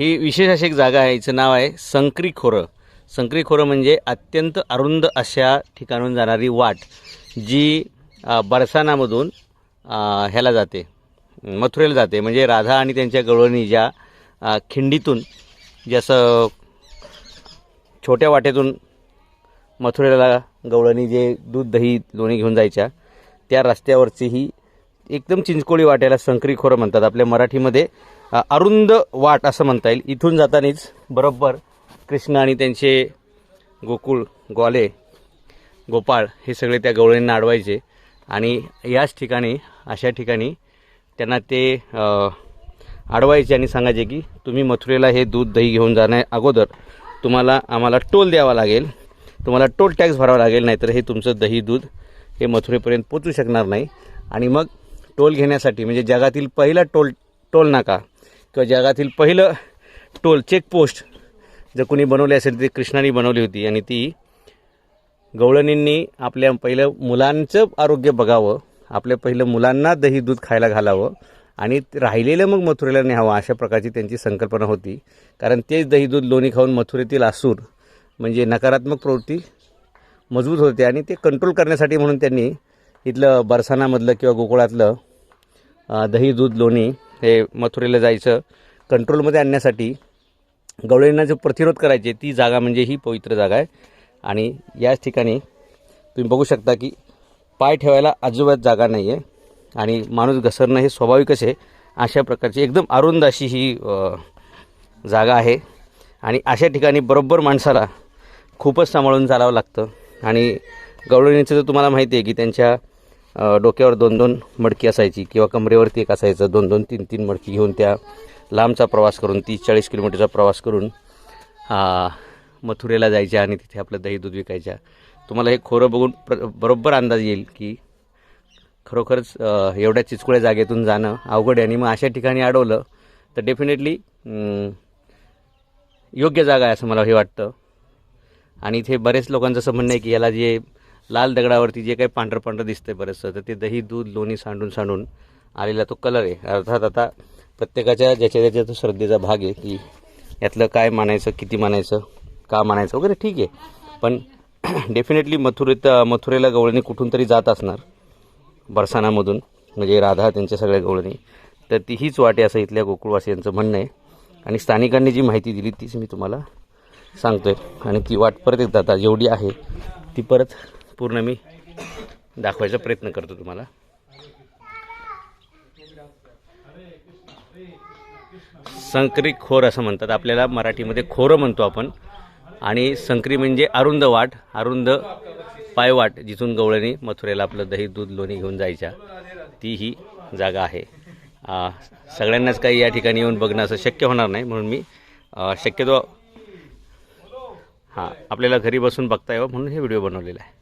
ही विशेष अशी एक जागा आहे हिचं नाव आहे संक्री खोरं संक्री खोरं म्हणजे अत्यंत अरुंद अशा ठिकाणून जाणारी वाट जी बरसानामधून ह्याला जाते मथुरेला जाते. म्हणजे राधा आणि त्यांच्या गवळणी ज्या खिंडीतून जसं छोट्या वाटेतून मथुरेला गवळणी जे दूध दही लोणी घेऊन जायच्या त्या रस्त्यावरची ही एकदम चिंचकोळी वाट्याला संकरी खोरं म्हणतात. आपल्या मराठीमध्ये अरुंद वाट असं म्हणता येईल. इथून जातानीच बरोबर कृष्ण आणि त्यांचे गोकुळ ग्वाले गोपाळ हे सगळे त्या गवळींना अडवायचे आणि याच ठिकाणी अशा ठिकाणी त्यांना ते अडवायचे आणि सांगायचे की तुम्ही मथुरेला हे दूध दही घेऊन जाण्या अगोदर तुम्हाला आम्हाला टोल द्यावा लागेल. तुम्हाला टोल टॅक्स भरावा लागेल नाहीतर हे तुमचं दही दूध हे मथुरेपर्यंत पोचू शकणार नाही. आणि मग टोल घेण्यासाठी म्हणजे जगातील पहिला टोल टोल नाका किंवा जगातील पहिलं टोल चेकपोस्ट जर कोणी बनवली असेल ती कृष्णाने बनवली होती आणि ती गवळणींनी आपल्या पहिलं मुलांचं आरोग्य बघावं आपल्या पहिलं मुलांना दही दूध खायला घालावं आणि राहिलेलं मग मथुरेला न्यावं अशा प्रकारची त्यांची संकल्पना होती. कारण तेच दही दूध लोणी खाऊन मथुरेतील आसूर म्हणजे नकारात्मक प्रवृत्ती मजबूत होते आणि ते कंट्रोल करण्यासाठी म्हणून त्यांनी इथलं बरसानामधलं किंवा गोकुळातलं दही दूध लोणी हे मथुरेला जायचं. कंट्रोलमध्ये आणण्यासाठी गवळींना जो प्रतिरोध करायचे ती जागा म्हणजे ही पवित्र जागा आहे. आणि याच ठिकाणी तुम्ही बघू शकता की पाय ठेवायला अजिबात जागा नाही आहे आणि माणूस घसरणं हे स्वाभाविकच आहे. अशा प्रकारची एकदम अरुंद अशी ही जागा आहे. आणि अशा ठिकाणी बरोबर माणसाला खूपच सांभाळून चालावं लागतं. आणि गवळणीचं तर तुम्हाला माहिती आहे की त्यांच्या डोक्यावर दोन दोन मडकी असायची किंवा कमरेवरती एक असायचं. दोन दोन तीन तीन मडकी घेऊन त्या लांबचा प्रवास करून तीस चाळीस किलोमीटरचा प्रवास करून मथुरेला जायच्या आणि तिथे आपलं दही दूध विकायच्या. तुम्हाला हे खोरं बघून प्र बरोबर अंदाज येईल की खरोखरच एवढ्या चिचकुळ्या जागेतून जाणं अवघड आहे. आणि मग अशा ठिकाणी अडवलं तर डेफिनेटली योग्य जागा आहे असं मला हे वाटतं. आणि इथे बरेच लोकांचं असं म्हणणं आहे की याला जे लाल दगडावरती जे काही पांढरं पांढरं दिसतंय बरंचसं तर ते दही दूध लोणी सांडून सांडून आलेला तो कलर आहे. अर्थात आता प्रत्येकाच्या ज्याच्या ज्याच्या तो श्रद्धेचा भाग आहे की यातलं काय मानायचं किती मानायचं का मानायचं वगैरे ठीक आहे. पण डेफिनेटली मथुरेत मथुरेला गवळणी कुठून तरी जात असणार बरसानामधून म्हणजे राधा त्यांच्या सगळ्या गवळणी. तर ती हीच वाटे असं इथल्या गोकुळवासियांचं म्हणणं आहे. आणि स्थानिकांनी जी माहिती दिली तीच मी तुम्हाला सांगतोय. आणि ती वाट परत एकदा आता जेवढी आहे ती परत पूर्ण मी दाखवायचा प्रयत्न करतो तुम्हाला. संकरी खोर असं म्हणतात. आपल्याला मराठीमध्ये खोरं म्हणतो आपण. आणि संकरी म्हणजे अरुंद वाट अरुंद पायवाट जिथून गवळणी मथुरेला आपलं दही दूध लोणी घेऊन जायच्या. ती ही जागा आहे. सगळ्यांनाच काही या ठिकाणी येऊन बघणं असं शक्य होणार नाही. म्हणून मी शक्यतो हां आपल्याला घरी बसून बघता यावं हो, म्हणून हे व्हिडिओ बनवलेला आहे.